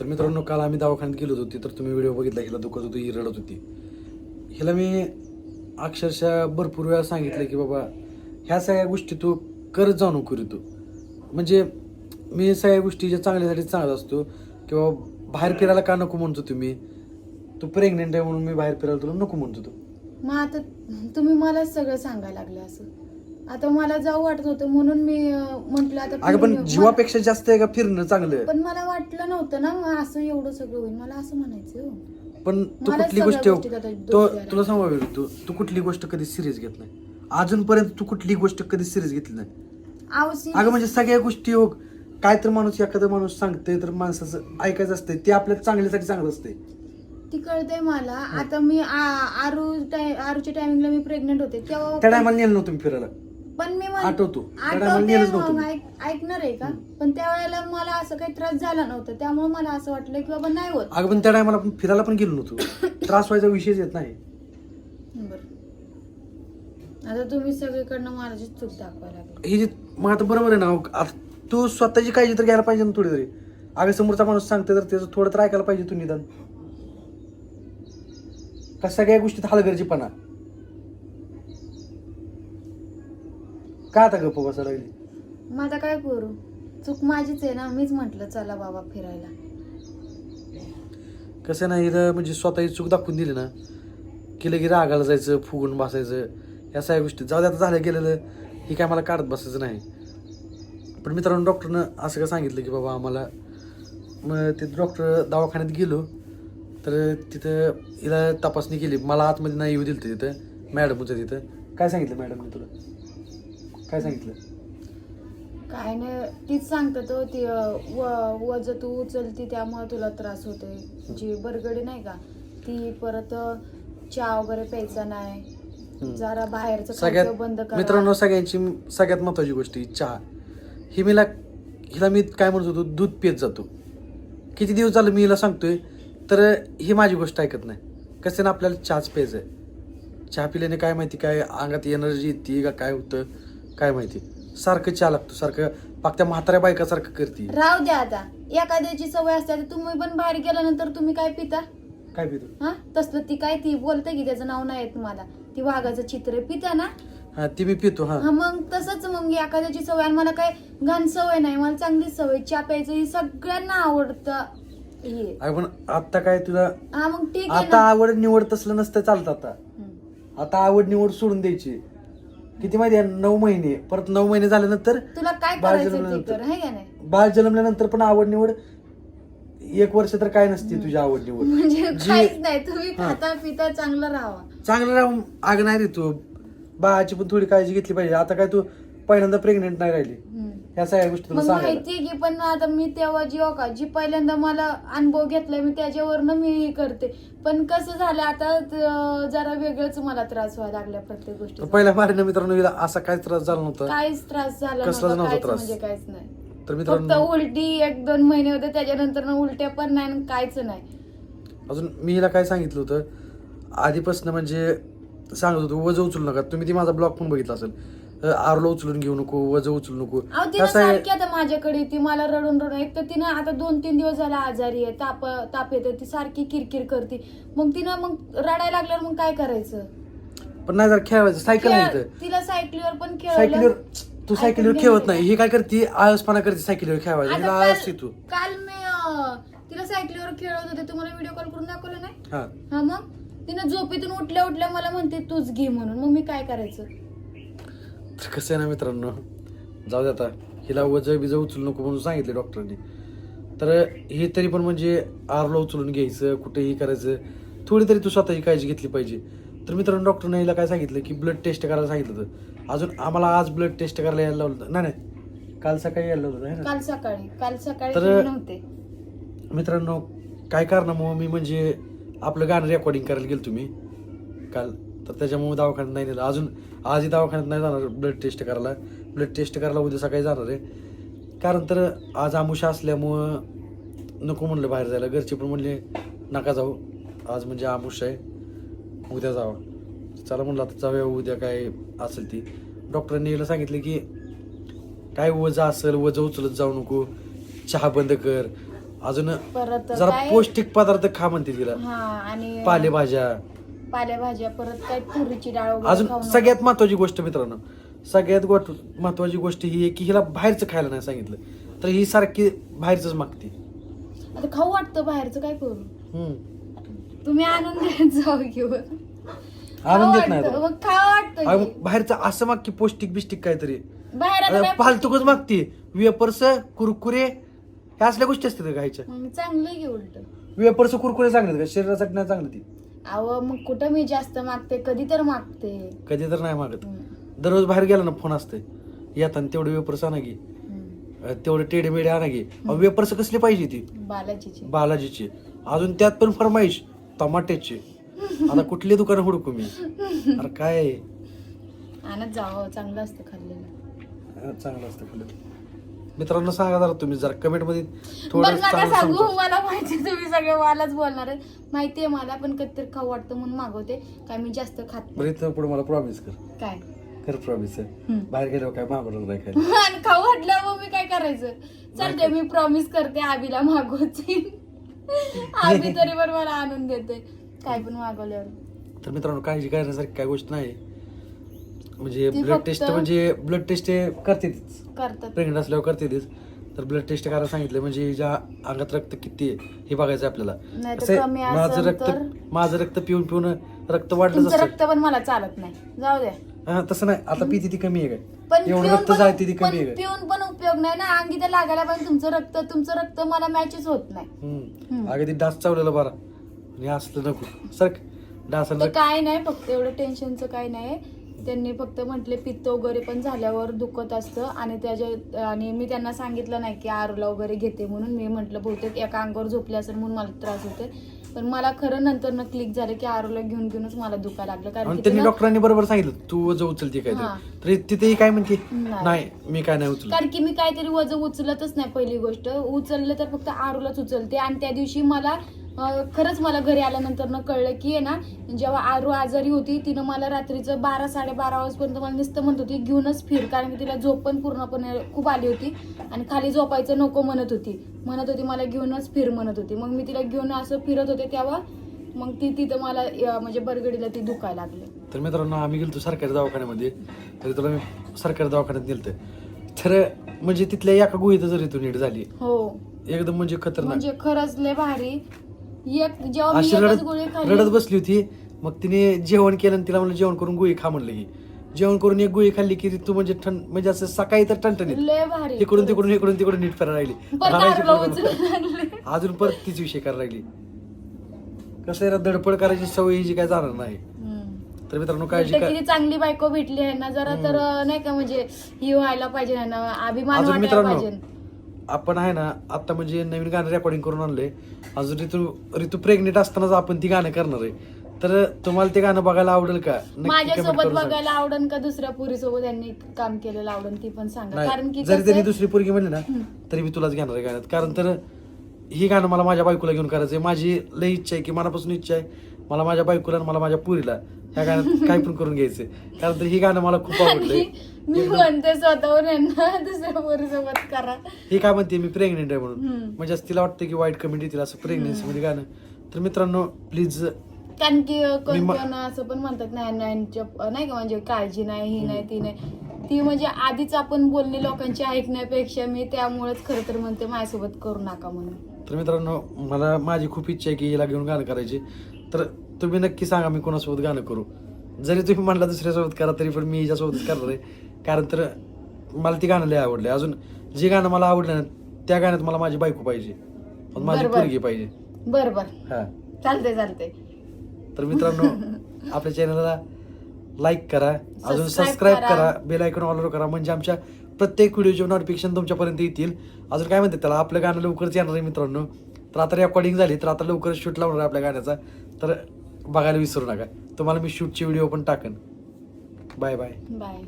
तर मित्रांनो काल आम्ही दवाखान्यात गेलो होतो. तर तुम्ही व्हिडिओ बघितला हिला दुखत होती ही रडत होती. हिला मी अक्षरशः भरपूर वेळा सांगितलं की बाबा ह्या सगळ्या गोष्टी तू करत जाणू नको तू. म्हणजे मी सगळ्या गोष्टी ज्या चांगल्यासाठी चांगला असतो किंवा बाहेर फिरायला का नको म्हणतो तुम्ही? तू प्रेग्नेंट आहे म्हणून मी बाहेर फिरायला तुला नको म्हणतो तू. मग आता तुम्ही मलाच सगळं सांगायला लागलं असं. आता मला जाऊ वाटत होतं म्हणून मी म्हंटल आता अगं पण फिरून येऊ. जीवापेक्षा जास्त आहे का फिरणं चांगलं? पण मला वाटलं नव्हतं ना मग असं एवढं सगळं होईल. मला असं म्हणायचं हो. पण तू मला कुठली सगळ्या गोष्ट गोष्टीत आता तो दोष द्यायला तुला सांगू का तू तू कुठली गोष्ट कधी सिरियस घेत नाही? अजूनपर्यंत तू कुठली गोष्ट कधी सिरियस घेतली नाही? आहो, serious. अगं म्हणजे सगळ्या गोष्टी हो काय तर माणूस एखादा माणूस सांगतोय तर माणसाचं ऐकायचं असतंय ते आपल्या चांगल्यासाठी चांगलं असतंय. ती कळते मला. आता मी आ- आरू टाय- आरूच्या टायमिंगला मी प्रेग्नेंट होते त्या तेव्हा टायमाला नेलं नव्हतं मी फिरायला. पण मी म्हण- आठवतो. त्या टायमाला आठवते नेलंच नव्हतं मग मी. ऐक- ऐकणार आहे का? पण त्यावेळेला मला असं काही त्रास झाला नव्हता. त्यामुळे मला असं वाटलं की बाबा नाही होत. अगं पण त्या टायमाला आपण फिरायला पण गेलो नव्हतो. त्रास व्हायचा विषयच येत नाही. बरं. आता तुम्ही सगळीकडनं माझी चूक दाखवायला लागली. हे जे मग आता बरोबर आहे ना आता तू स्वतःची काळजी तर घ्यायला पाहिजे ना थोडी तरी. अगं समोरचा माणूस सांगते तर त्याचं थोडं तर ऐकायला पाहिजे तू निदान. का सगळ्या गोष्टीत हलगर्जीपणा? का आता गप्प बसायला लागली? मग आता काय करू चूक माझीच आहे ना मीच म्हंटल चला बाबा फिरायला. कसं नाही इथं म्हणजे स्वतःची चूक दाखवून दिली ना केलं की रागाला जायचं फुगून बसायचं या सगळ्या गोष्टी. जाऊ दे आता झालं गेलेलं ही काय मला काढत बसायचं नाही. पण मित्रांनो डॉक्टरनं असं का सांगितलं की बाबा आम्हाला मग ते डॉक्टर दवाखान्यात गेलो तर तिथं हिला तपासणी केली. मला आतमध्ये नाही येऊ दिलं तिथं मॅडम होतं तिथं. काय सांगितलं मॅडमने तुला? काय सांगितलं? काय नाही तीच सांगत तो ती अं, व वज तू उचलती त्यामुळे तुला त्रास होतोय. जी बरगडी नाही का ती परत अं, चहा वगैरे प्यायचा नाही. हम्म. जरा बाहेरचं सगळ्यात खायचं बंद करा. मित्रांनो सगळ्यांची सगळ्यात महत्वाची गोष्ट ही चहा. ही मीला हिला मी काय म्हणत होतो दूध पित जातो. किती दिवस झालं मी हिला सांगतोय तर ही माझी गोष्ट ऐकत नाही. कसं ना आपल्याला चहाच प्यायचं आहे चहा पिल्याने काय माहिती काय अंगात एनर्जी येते का काय होतं? काय माहिती? सारखं चहा लागतो सारखं पाक त्या म्हाताऱ्या बायकासारखं करते. राहू द्या आता. एखाद्याची सवय असते आता तुम्ही पण बाहेर गेल्यानंतर तुम्ही काय पिता? काय पितो? हा? तसलं ती काय ती बोलते की त्याचं नाव नाही येत तुम्हाला. ती वाघाचं चित्र पिता ना? हा ती मी पितो हा. हा मग तसंच मग एखाद्याची सवय आणि मला काय घाण सवय नाही मला चांगली सवय चहा प्यायचं ही सगळ्यांना आवडतं हे. पण आता काय तुला? हा मग ठीक आहे आता ना. आवड निवड तसलं नसतं चालतं आता. हम्म. आता आवड निवड सोडून द्यायची. किती माहिती आहे? नऊ महिने. परत नऊ महिने झाल्यानंतर तुला काय बाळ करायचं ते जन्मल्यानंतर. कर का नाही? बाळ जन्मल्यानंतर पण आवड निवड एक वर्ष तर काय नसते तुझी आवड निवड. म्हणजे जी- काहीच नाही. तुम्ही हा. खाता पिता चांगलं राहावा. चांगलं राहून आग नाही रे तू. बाळाची पण थोडी काळजी घेतली पाहिजे. आता काय तू पहिल्यांदा प्रेग्नेंट नाही राहिली. हम्म. ह्या सगळ्या गोष्टी तुला मग सांगायला. माहितीये की पण आता मी तेव्हा जी हो का जी पहिल्यांदा मला अनुभव घेतलाय मी त्याच्यावरनं मी हे करते. पण कसं झालं आता त- जरा वेगळंच मला त्रास व्हायला लागला प्रत्येक तर गोष्टी पहिल्या बारीनं मित्रांनो हिला असा काय त्रास झाला नव्हता. काहीच त्रास झाला कसलाच नव्हता नव्हता काहीच त्रास. म्हणजे काहीच नाही. तर फक्त मित्रांनो उलटी एक दोन महिने होते त्याच्यानंतर ना उलट्या पण नाही आणि काहीच नाही. अजून मी हिला काय सांगितलं होतं? आधीपासून म्हणजे सांगत होतो वजन उचलू नका. तुम्ही ती माझा ब्लॉग पण बघितला असेल. आरला उचलून घेऊ नको वजन उचलू नको. कसं आहे सारखी आता माझ्याकडे ती मला रडून रडून. एक तर तिनं आता दोन तीन दिवस झाला आजारी आहे ताप ताप येते ती सारखी किरकिर करते. मग तिनं मग रडायला लागल्यावर मग काय करायचं? पण नाही जर खेळायचं सायकल नाही खेळ- इथं तिला सायकलीवर पण सायकलीवर खेळवलं तू सायकलीवर खेळत नाही. हे काय करते? आळसपणा करते सायकलीवर खेळायचं आता हिला आळस काल काल मी अं, तिला सायकलीवर खेळवत होते. तुम्हाला व्हिडिओ कॉल करून दाखवलं नाही? हा. हा मग? तिनं झोपेतून उठल्या उठल्या मला म्हणते तूच घे म्हणून. मग मी काय करायचं? तर कसं आहे ना मित्रांनो? जाऊ दे आता. हिला वज बिज उचलू नको म्हणून सांगितले डॉक्टरांनी. तर हे तरी पण म्हणजे आरला उचलून घ्यायचं कुठेही करायचं. थोडी तरी तू स्वतःची काळजी घेतली पाहिजे. तर मित्रांनो डॉक्टरने हिला काय सांगितलं की ब्लड टेस्ट करायला सांगितलं होतं. अजून आम्हाला आज ब्लड टेस्ट करायला यायला लावलं होतं. नाही नाही. काल सकाळी यायला होतं, ना? काल सकाळी. काल सकाळी तर- मित्रांनो काय कारणामुळं मी म्हणजे आपलं गाणं रेकॉर्डिंग करायला गेलो तुम्ही. काल तर त्याच्यामुळे दवाखान्यात नाही नेलं. अजून आजही दवाखान्यात नाही जाणार ब्लड टेस्ट करायला. ब्लड टेस्ट करायला उद्या सकाळी जाणार आहे. कारण तर आज आमुषा असल्यामुळं नको म्हणलं बाहेर जायला. घरचे पण म्हणले नका जाऊ. आज म्हणजे आमुष आहे. उद्या जावा. चला म्हणलं आता जाऊया उद्या काय असेल ती. डॉक्टरांनी यायला सांगितलं की काय वजा असेल वजा उचलत जाऊ नको. चहा बंद कर. अजून जरा पौष्टिक पदार्थ खा म्हणते तिला. पालेभाज्या. पालेभाज्या परत काय तुरीची डाळ वगैरे अजून खाऊ नका. सगळ्यात महत्वाची गोष्ट मित्रांनो सगळ्यात गोट महत्वाची गोष्ट ही आहे की हिला बाहेरचं खायला नाही सांगितलं तर ही सारखी बाहेरच मागते. आता खाऊ वाटतं बाहेरचं काय करू? हम्म. तुम्ही आणून देत जाऊ घेऊन. आणून देत नाही वाटतं. बाहेरचं असं माग की पौष्टिक बिष्टिक काहीतरी. बाहेर आता काय फालतूकच मागते. वेपर्स कुरकुरे ह्या असल्या गोष्टी असतात का खायच्या? मग चांगलं घे उलट. वेपर्स कुरकुरे चांगले आहेत का? शरीरासाठी नाही चांगलं ती. अहो मग कुठं मी जास्त मागते? कधी तर मागते. कधी तर नाही मागत. दररोज बाहेर गेला ना फोन असते येताना तेवढे वेपर्स आणा. अं, तेवढे टेढे मेढे आणा की. वेपर्स कसली पाहिजे ती? बालाजीची. बालाजीची. अजून त्यात पण फरमाईश. टमाट्याची. आता कुठली दुकानं हुडकू मी? अरे काय? आणत जावं चांगलं असतं खाल्लेलं. चांगलं असतं खुलं मित्रांनो सांगा जरा तुम्ही जरा कमेंटमध्ये थोडं बरं नका चांगलं सांगू. समजा. मला माहिती तुम्ही सगळे मलाच बोलणार आहे माहितीये मला पण कधीतरी खाऊ वाटतं म्हणून मागवते. काय मी जास्त खात. बरं इथं पुढे मला प्रॉमिस कर. काय? कर प्रॉमिस हम्म. बाहेर गेल्यावर काय मागवणार नाही आणि खाऊ वाटलं मग मी काय करायचं? चालते मी प्रॉमिस करते आबीला मागवते. आबी तरी पण मला आणून देते. काय पण मागवल्यावर. तर मित्रांनो काळजी करण्यासारखी काय गोष्ट नाही. म्हणजे ती ब्लड फक्त- टेस्ट म्हणजे ब्लड टेस्ट करते तीच करतात. प्रेग्नेंट असल्यावर करते तीच तर ब्लड टेस्ट करायला सांगितलं म्हणजे हिच्या अंगात रक्त किती आहे हे बघायचं आपल्याला. कमी माझं असेल रक्त तर- माझं रक्त पिऊन पिऊन रक्त तुमचं असतं. रक्त पण मला चालत नाही. जाऊ द्या. हा, तसं नाही. आता पिती ती कमी आहे पण काय एवढं पिऊन रक्त पण- जायते ती पण कमी आहे काय? पिऊन पण उपयोग नाही ना. अंगी तर लागायला पण तुमचं रक्त तुमचं रक्त मला मॅचच होत नाही. हम्म. हम्म. अगं ती डास चावलेलं बरा. आणि असलं नको. सर तर काय नाही फक्त एवढं टेन्शनचं काय नाही. त्यांनी फक्त म्हटले पित्त वगैरे पण झाल्यावर दुखत असतं आणि त्याच्या आणि मी त्यांना सांगितलं नाही की आरूला वगैरे घेते म्हणून. मी म्हटलं बहुतेक एका अंगावर झोपले असेल म्हणून मला त्रास होते पण मला खरं नंतर न क्लिक झालं की आरूला घेऊन घेऊनच मला दुखायला लागलं. कारण आणि त्यांनी डॉक्टरांनी बरोबर सांगितलं तू वजन उचलते काय हा. तरी तिथेही काय म्हणते नाही. नाही मी काय नाही उचलत. कारण की मी काहीतरी वजन उचलतच नाही पहिली गोष्ट. उचललं तर फक्त आरूलाच उचलते आणि त्या दिवशी मला खरंच मला घरी आल्यानंतर न कळलं की आहे ना जेव्हा आरू आजारी होती तिनं मला रात्रीचं बारा साडेबारा वाजपर्यंत मला नुसतं म्हणत होती घेऊनच फिर. कारण की तिला झोप पण पूर्णपणे खूप आली होती आणि खाली झोपायचं नको म्हणत होती. म्हणत होती मला घेऊनच फिर म्हणत होती. मग मी तिला घेऊन असं फिरत होते तेव्हा मग ती तिथं मला म्हणजे बरगडीला ती दुखायला लागली. तर मित्रांनो आम्ही गेलो सरकारी दवाखान्यामध्ये. तरी तुला मी सरकारी दवाखान्यात नेलतं. तर म्हणजे तिथल्या एका गुहेत जरी तू नीट झाली. हो. एकदम म्हणजे खतरनाक. म्हणजे खरंच लय भारी. एक जेव्हा मी अशी एकच रडत खाल्ली रडत बसली होती. मग तिने जेवण केलं आणि तिला म्हणलं जेवण करून गोळी खा म्हणलं की जेवण करून एक गोळी खाल्ली की तू म्हणजे ठण म्हणजे असं सकाळी तर टणटणीत. लय भारी. इकडून तिकडून इकडून तिकडून नीट फिरायला राहिली. परत उचलून आणले. अजून परत तीच विषय करायला लागली कसं आहे ना, धडपड करायची सवय ही जी काय जाणार नाही. हम्म. तर मित्रांनो काळजी काय किती चांगली बायको भेटली आहे ना जरा तर नाही का म्हणजे ही व्हायला पाहिजे ना ना अभिमान अजून वाटायला मित्रांनो पाहिजे. आपण आहे ना आता म्हणजे नवीन गाणं रेकॉर्डिंग करून आणलंय. अजून ऋतू ऋतू प्रेग्नेंट असतानाच आपण ती गाणं करणार आहे. तर तुम्हाला ते गाणं बघायला आवडेल का? नक्की comment माझ्यासोबत करून सांगा. बघायला आवडन का दुसऱ्या पुरीसोबत? त्यांनी काम केलेलं आवडन ती पण सांगा. कारण की नाही जरी त्यांनी आहे- दुसरी पोरगी म्हणली ना हम्म. तरी मी तुलाच घेणार आहे गाण्यात. कारण तर ही गाणं मला माझ्या बायकोला घेऊन करायचंय. माझी लई इच्छा आहे की मनापासून इच्छा आहे. मला माझ्या बायकोला आणि मला माझ्या पुरीला ह्या गाण्यात काय पण करून घ्यायचंय. कारण तर ही गाणं मला खूप आवडलंय आणि मी म्हणते स्वतःहून यांना दुसऱ्या पोरीसोबत करा. ही काय म्हणते मी प्रेग्नेंट आहे म्हणून. म्हणजे असं तिला वाटतं की वाईट कमेंट येतील असं प्रेग्नेन्सी मध्ये गाणं. तर मित्रांनो प्लीज कारण की कोण कोण असं पण म्हणतात नाही नाही नाही का म्हणजे काळजी नाही ही नाही ती नाही. ती म्हणजे आधीच आपण बोलणे लोकांची ऐकण्यापेक्षा मी त्यामुळेच खरं तर म्हणते माझ्यासोबत करू नका म्हणून. तर मित्रांनो मला माझी खूप इच्छा आहे की हिला घेऊन गाणं करायची. तर तुम्ही नक्की सांगा मी कोणासोबत गाणं करू. जरी तुम्ही म्हणला दुसऱ्यासोबत करा तरी पण मी हिच्यासोबतच करणार आहे. कारण तर मला ती गाणं लय आवडले अजून जे गाणं मला आवडलं ना त्या गाण्यात मला माझी बायको पाहिजे. आणि माझी बरोबर. पोरगी पाहिजे. बर बर हा. चालते चालते तर मित्रांनो आपल्या चॅनलला लाईक करा अजून Subscribe सबस्क्राईब करा. करा बेल आयकॉन ऑल करा. म्हणजे आमच्या प्रत्येक व्हिडिओचे नोटिफिकेशन तुमच्यापर्यंत येतील. अजून काय म्हणतात त्याला? आपलं गाणं लवकरच येणार आहे मित्रांनो. तर आता रेकॉर्डिंग झाली तर आता लवकरच शूट लावणार आहे आपल्या गाण्याचा. तर बघायला विसरू नका. तुम्हाला मी शूटचे व्हिडिओ पण टाकेन. Bye bye bye